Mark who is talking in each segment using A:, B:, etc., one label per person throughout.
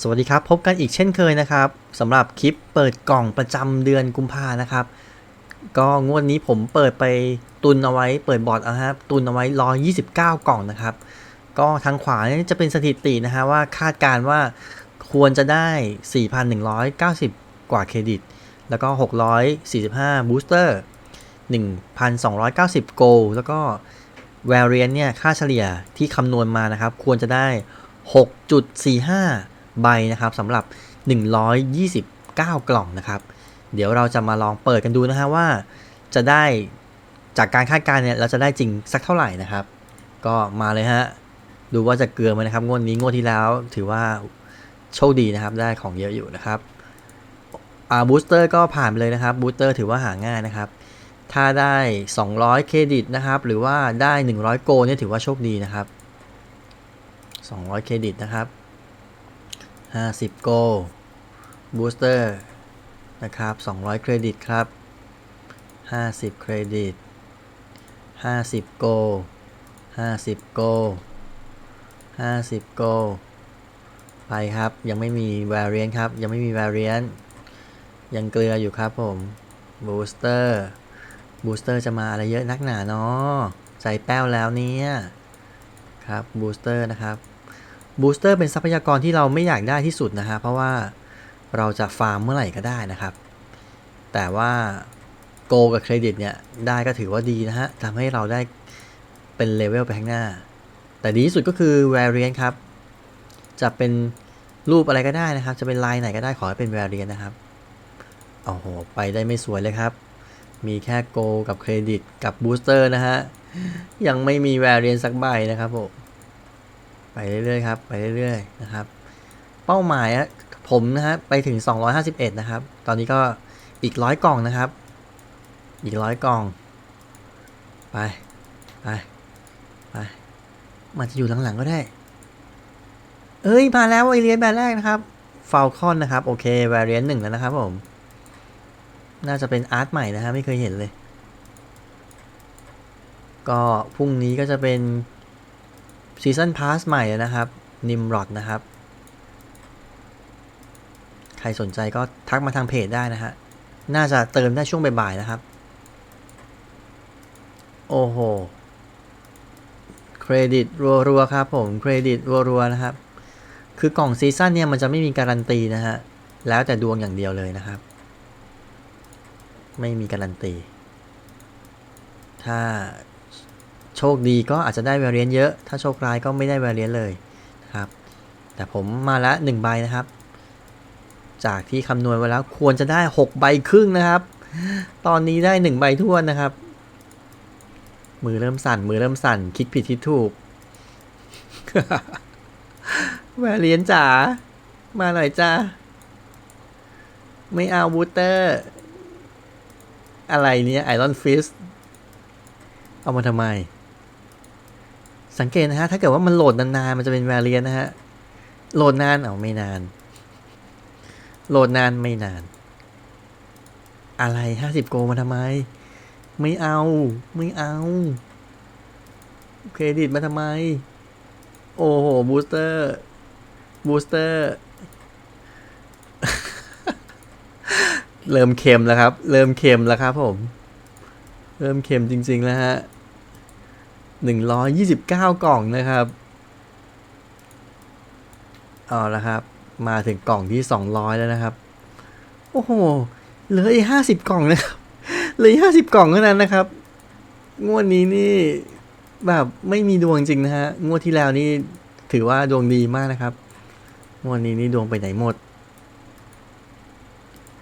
A: สวัสดีครับ พบกันอีกเช่นเคยนะครับสำหรับคลิปเปิดกล่องประจำเดือนกุมภานะครับ ก็งวดนี้ผมเปิดไปตุนเอาไว้เปิดบอร์ดเอาครับตุนเอาไว้รอ29กล่องนะครับ ก็ทางขวานี่จะเป็นสถิตินะฮะว่าคาดการณ์ว่าควรจะได้ 4,190 กว่าเครดิต แล้วก็ 645 บูสเตอร์ 1,290 โกล แล้วก็ variant เนี่ยค่าเฉลี่ยที่คำนวณมานะครับ ควรจะได้ 6.45 ใบนะครับสำหรับ 129 กล่องนะครับ เดี๋ยวเราจะมาลองเปิดกันดูนะฮะว่า จะได้จากการคาดการณ์เนี่ยเราจะได้จริงสักเท่าไหร่นะครับ ก็มาเลยฮะดูว่าจะเกลือไหมนะครับงวดนี้งวดที่แล้วถือว่าโชคดีนะครับได้ของเยอะอยู่นะครับอ่าบูสเตอร์ก็ผ่านไปเลยนะครับบูสเตอร์ถือว่าหาง่ายนะครับ ถ้าได้ 200 เครดิตนะครับ หรือว่าได้ 100 โกเนี่ยถือว่าโชคดีนะครับ 200 เครดิตนะครับ 50 โกลบูสเตอร์นะครับ 200 เครดิตครับ 50 เครดิต 50 โกล50 โกล50 โกลไปครับ ยังไม่มี variant ครับ ยังไม่มี variant ยังเกลืออยู่ครับผมบูสเตอร์บูสเตอร์จะมาอะไรเยอะนักหนาเนาะใจแป้วแล้วเนี่ย ครับบูสเตอร์นะครับ บูสเตอร์เป็นทรัพยากรที่เราไม่อยากได้ที่สุดนะฮะเพราะว่าเราจะฟาร์มเมื่อไหร่ก็ได้นะครับ แต่ว่าโกกับเครดิตเนี่ยได้ก็ถือว่าดีนะฮะทำให้เราได้เป็นเลเวลไปข้างหน้า แต่ดีที่สุดก็คือ variant ครับ จะเป็นรูปอะไรก็ได้นะครับ จะเป็นลายไหนก็ได้ขอให้เป็น variant นะครับโอ้โหไปได้ไม่สวยเลยครับ มีแค่โกกับเครดิตกับบูสเตอร์นะฮะยังไม่มี variant สักใบนะครับผม ไปเรื่อยๆครับ ไปเรื่อยๆนะครับ เป้าหมายผมนะฮะไปถึง 251 นะครับ ตอนนี้ก็อีกร้อยกล่องนะครับ อีกร้อยกล่อง ไป ไป ไปมันจะอยู่หลังๆก็ได้ เอ้ย มาแล้วไอเรียนแบบแรกนะครับฟ a ลคอนนะครับ โอเค v a r i a n t หนึ่งแล้วนะครับผม น่าจะเป็นอาร์ตใหม่นะฮะไม่เคยเห็นเลย ก็พรุ่งนี้ก็จะเป็น ซีซันพาสใหม่แล้วนะครับนิมรอดนะครับ ใครสนใจก็ทักมาทางเพจได้นะฮะ น่าจะเติมได้ช่วงบ่ายๆนะครับ โอ้โห เครดิตรัวๆครับผมเครดิตรัวๆนะครับ คือกล่องซีซั่นเนี่ยมันจะไม่มีการันตีนะฮะ แล้วแต่ดวงอย่างเดียวเลยนะครับ ไม่มีการันตี ถ้า โชคดีก็อาจจะได้ v a r i a n t เยอะ ถ้าโชคร้ายก็ไม่ได้ v a r i a n t เลยนะครับ แต่ผมมาละหนึ่งใบนะครับ จากที่คำนวณไว้แล้วควรจะได้ 6 ใบครึ่งนะครับ ตอนนี้ได้ 1 ใบท้วนนะครับ มือเริ่มสั่น มือเริ่มสั่น คิดผิดคิดถูก แวรเลียนจ๋า มาหน่อยจ้า ไม่เอาบูเตอร์ อะไรเนี่ยไอรอนฟิสเอามาทำไม สังเกตนะฮะ ถ้าเกิดว่ามันโหลดนานๆ มันจะเป็นแวเลียนนะฮะ โหลดนานเอาไม่นาน โหลดนานไม่นาน อะไรห้าสิบโกมาทำไม ไม่เอา ไม่เอา เครดิตมาทำไม โอ้โห บูสเตอร์ บูสเตอร์ เริ่มเค็มแล้วครับ เริ่มเค็มแล้วครับผม เริ่มเค็มจริง ๆ แล้วฮะ หนึ่งร้อยยี่สิบเก้ากล่องนะครับเอาละครับ มาถึงกล่องที่สองร้อยแล้วนะครับ โอ้โห เหลืออีกห้าสิบกล่องนะครับเหลือห้าสิบกล่องเท่านั้นนะครับ งวดนี้นี่แบบไม่มีดวงจริงนะฮะ งวดที่แล้วนี่ถือว่าดวงดีมากนะครับ งวดนี้นี่ดวงไปไหนหมด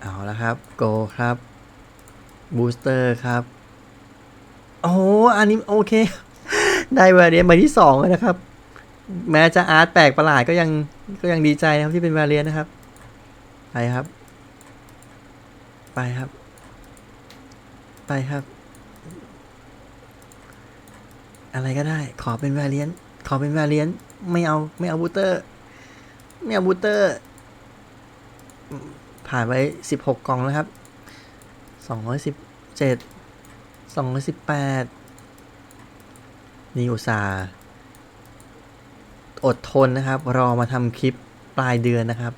A: เอาละครับ โกครับบูสเตอร์ครับ โอ้โหอันนี้โอเค ได้วรเรียนใบที่สองแล้วนะครับ แม้จะอาร์ตแปลกประหลาดก็ยังก็ยังดีใจนะครับที่เป็นวรเรียนนะครับ ไปครับ ไปครับ ไปครับ อะไรก็ได้ ขอเป็นวรเรียนขอเป็นวรเรียนไม่เอาไม่เอาบูเตอร์ ไม่เอาบูเตอร์ ผ่านไปสิบหกกล่องแล้วครับสองร้อยสิบเจ็ดสองร้อยสิบแปด นี่อุตส่าห์อดทนนะครับ รอมาทำคลิปปลายเดือนนะครับ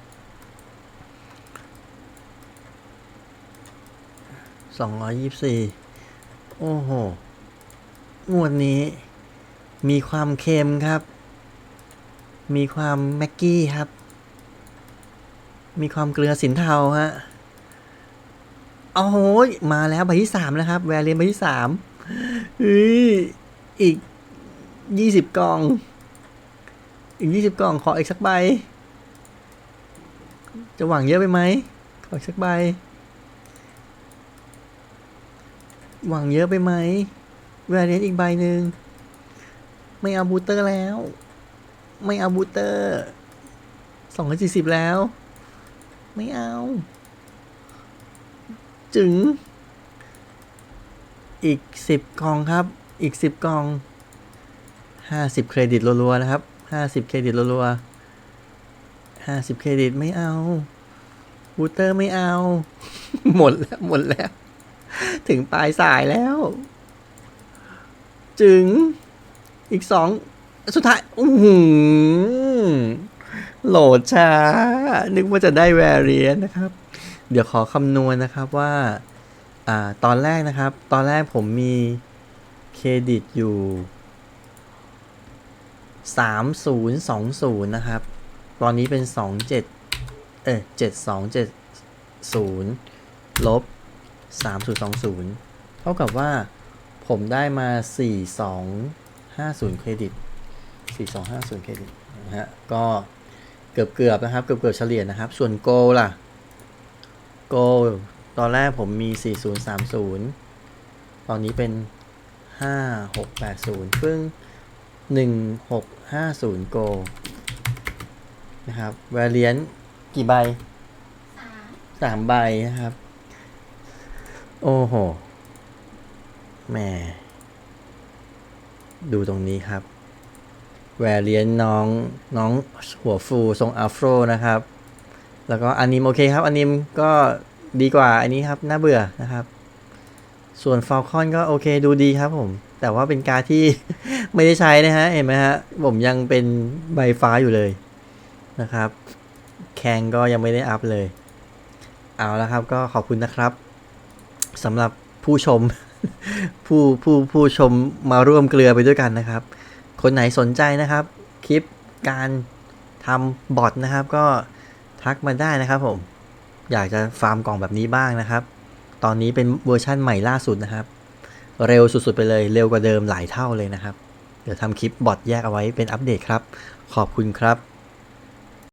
A: สองร้อยยี่สี่โอ้โหงวดนี้ มีความเค็มครับ มีความแม็กกี้ครับ มีความเกลือสินเทาฮะโอ้โหมาแล้วใบที่สามแล้วครับ แวรเรียนใบที่สามอีก ยี่สิบกล่อง อีกยี่สิบกล่องขออีกสักใบ จะหวังเยอะไปไหม ขออีกสักใบ หวังเยอะไปไหมแวรเรียนอีกใบหนึ่ง ไม่เอาบูสเตอร์แล้ว ไม่เอาบูสเตอร์สองร้อยสี่สิบแล้ว ไม่เอา จึง อีกสิบกล่องครับ อีกสิบกล่อง ห้าสิบเครดิตรัวๆนะครับห้าสิบเครดิตรัวๆห้าสิบเครดิตไม่เอาบูเตอร์ไม่เอา หมดแล้ว หมดแล้ว ถึงปลายสายแล้ว จึง อีกสอง สุดท้ายอือหือโหลดช้า นึกว่าจะได้แวรเรียนนะครับ เดี๋ยวขอคำนวณนะครับว่าอ่า ตอนแรกนะครับ ตอนแรกผมมีเครดิตอยู่ 3020 นะครับ ตอนนี้เป็น 27 เอ้ย7270 ลบ 3020 เท่ากับว่าผมได้มา 4250 เครดิต 4250 เครดิตนะฮะ ก็เกือบเกือบนะครับ เกือบเกือบเฉลี่ยนะครับ ส่วนโกล่ะ โกตอนแรกผมมี 4030 ตอนนี้เป็น 5680 ซึ่ง 1650โกนะครับ v a r i a n t กี่ใบ
B: สาม
A: สามใบนะครับ โอ้โหแหมดูตรงนี้ครับ แวรเลียนน้องน้องหัวฟูทรงอัฟโรนะครับ แล้วก็อนิมโอเคครับอนิมก็ดีกว่าอันนี้ครับ น่าเบื่อนะครับ ส่วนฟ a l คอนก็โอเคดูดีครับผม แต่ว่าเป็นการที่ ไม่ได้ใช้นะฮะ เห็นไหมฮะ ผมยังเป็นใบฟ้าอยู่เลยนะครับ แคงก็ยังไม่ได้อัพเลย เอาละครับก็ขอบคุณนะครับสำหรับผู้ชม ผู้ผู้ผู้ชมมาร่วมเกลือไปด้วยกันนะครับ คนไหนสนใจนะครับ คลิปการทำบอทนะครับ ก็ทักมาได้นะครับผม อยากจะฟาร์มกล่องแบบนี้บ้างนะครับ ตอนนี้เป็นเวอร์ชั่นใหม่ล่าสุดนะครับ เร็วสุดๆไปเลยเร็วกว่าเดิมหลายเท่าเลยนะครับ เดี๋ยวทำคลิปบอทแยกเอาไว้เป็นอัปเดตครับ ขอบคุณครับ